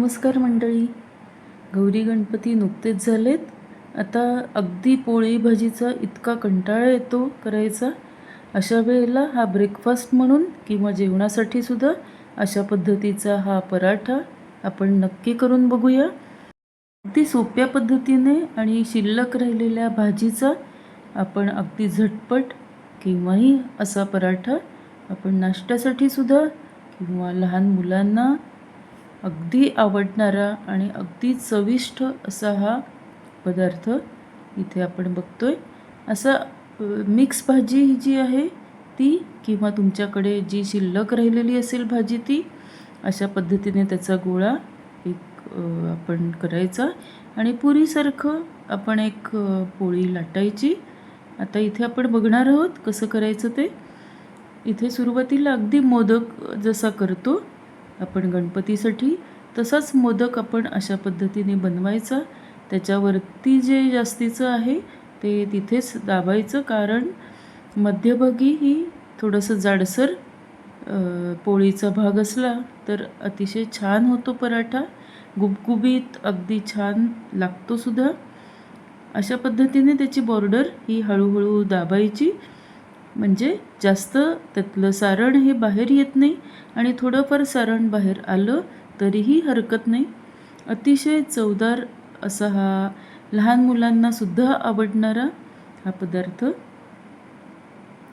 नमस्कार मंडळी. गौरी गणपती नुकतेच झालेत. आता अगदी पोळी भाजीचा इतका कंटाळा येतो करायचा. अशा वेळेला हा ब्रेकफास्ट म्हणून किंवा जेवणासाठी सुद्धा अशा पद्धतीचा हा पराठा आपण नक्की करून बघूया. अगदी सोप्या पद्धतीने आणि शिल्लक राहिलेल्या भाजीचा आपण अगदी झटपट किंवाही असा पराठा आपण नाश्त्यासाठी सुद्धा किंवा लहान मुलांना अगदी आवडणारा आणि अगदी चविष्ट असा हा पदार्थ इथे आपण बघतोय. असा मिक्स भाजी ही जी आहे ती किंवा तुमच्याकडे जी शिल्लक राहिलेली असेल भाजी ती अशा पद्धतीने त्याचा गोळा एक आपण करायचा. आणि पुरीसारखं आपण एक पोळी लाटायची. आता इथे आपण बघणार आहोत कसं करायचं ते. इथे सुरुवातीला अगदी मोदक जसा करतो आपण गणपतीसाठी तसाच मोदक आपण अशा पद्धतीने बनवायचा. त्याच्यावरती जे जास्तीचं आहे ते तिथेच दाबायचं कारण मध्यभागी ही थोडंसं जाडसर पोळीचा भाग असला तर अतिशय छान होतो पराठा. गुबगुबीत अगदी छान लागतो सुद्धा. अशा पद्धतीने त्याची बॉर्डर ही हळूहळू दाबायची. म्हणजे जास्त त्यातलं सारण हे बाहेर येत नाही आणि थोडंफार सारण बाहेर आलं तरीही हरकत नाही. अतिशय चवदार असा हा लहान मुलांना सुद्धा आवडणारा हा पदार्थ.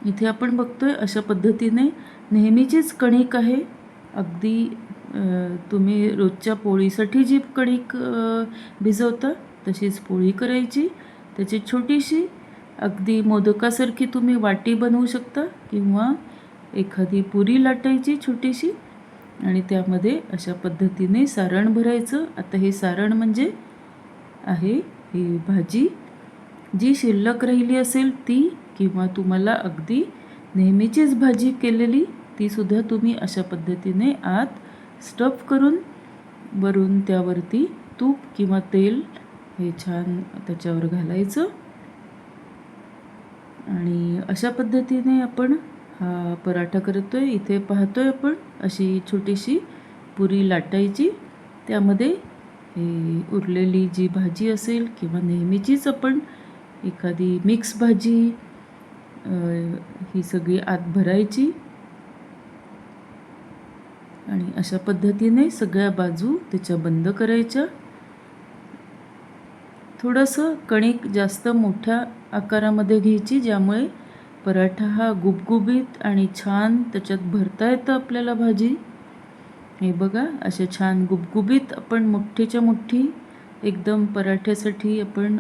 इथे आपण बघतोय अशा पद्धतीने नेहमीचीच कणिक आहे. अगदी तुम्ही रोजच्या पोळीसाठी जी कणिक भिजवता तशीच पोळी करायची. त्याची छोटीशी अगदी मोदकासारखी तुम्ही वाटी बनवू शकता किंवा एखादी पुरी लाटायची छोटीशी. आणि त्यामध्ये अशा पद्धतीने सारण भरायचं. आता हे सारण म्हणजे आहे ही भाजी. जी शिल्लक राहिली असेल ती किंवा तुम्हाला अगदी नेहमीचीच भाजी केलेली तीसुद्धा तुम्ही अशा पद्धतीने आत स्टफ करून वरून त्यावरती तूप किंवा तेल हे छान त्याच्यावर घालायचं. आणि अशा पद्धतीने आपण हा पराठा करतो आहे इथे पाहतो आहे आपण अशी छोटीशी पुरी लाटायची. त्यामध्ये उरलेली जी भाजी असेल किंवा नेहमीचीच आपण एखादी मिक्स भाजी ही सगळी आत भरायची. आणि अशा पद्धतीने सगळ्या बाजू त्याच्या बंद करायच्या. थोडंसं कणिक जास्त मोठ्या आकारामध्ये घ्यायची ज्यामुळे पराठा हा गुबगुबीत आणि छान त्याच्यात भरता येतं आपल्याला भाजी. हे बघा असे छान गुबगुबीत आपण मोठीच्या मोठी एकदम पराठ्यासाठी आपण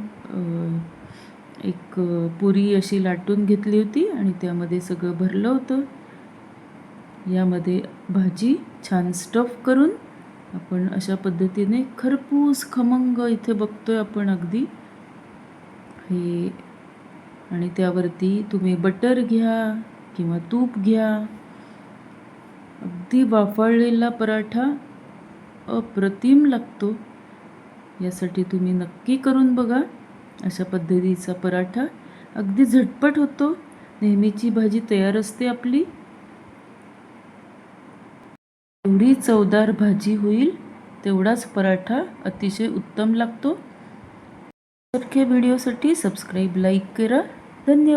एक पुरी अशी लाटून घेतली होती आणि त्यामध्ये सगळं भरलं होतं. यामध्ये भाजी छान स्टफ करून आपण अशा पद्धतीने खरपूस खमंग इथे बघतोय आपण अगदी. हे आणि त्यावरती तुम्ही बटर घ्या किंवा तूप घ्या. अगदी वाफाळलेला पराठा अप्रतिम लागतो. यासाठी तुम्ही नक्की करून बघा अशा पद्धतीचा पराठा. अगदी झटपट होतो. नेहमीची भाजी तयार असते आपली. एवढी चवदार भाजी होईल तेवढाच पराठा अतिशय उत्तम लागतो. सारख्या व्हिडिओसाठी सबस्क्राईब लाईक करा. धन्यवाद.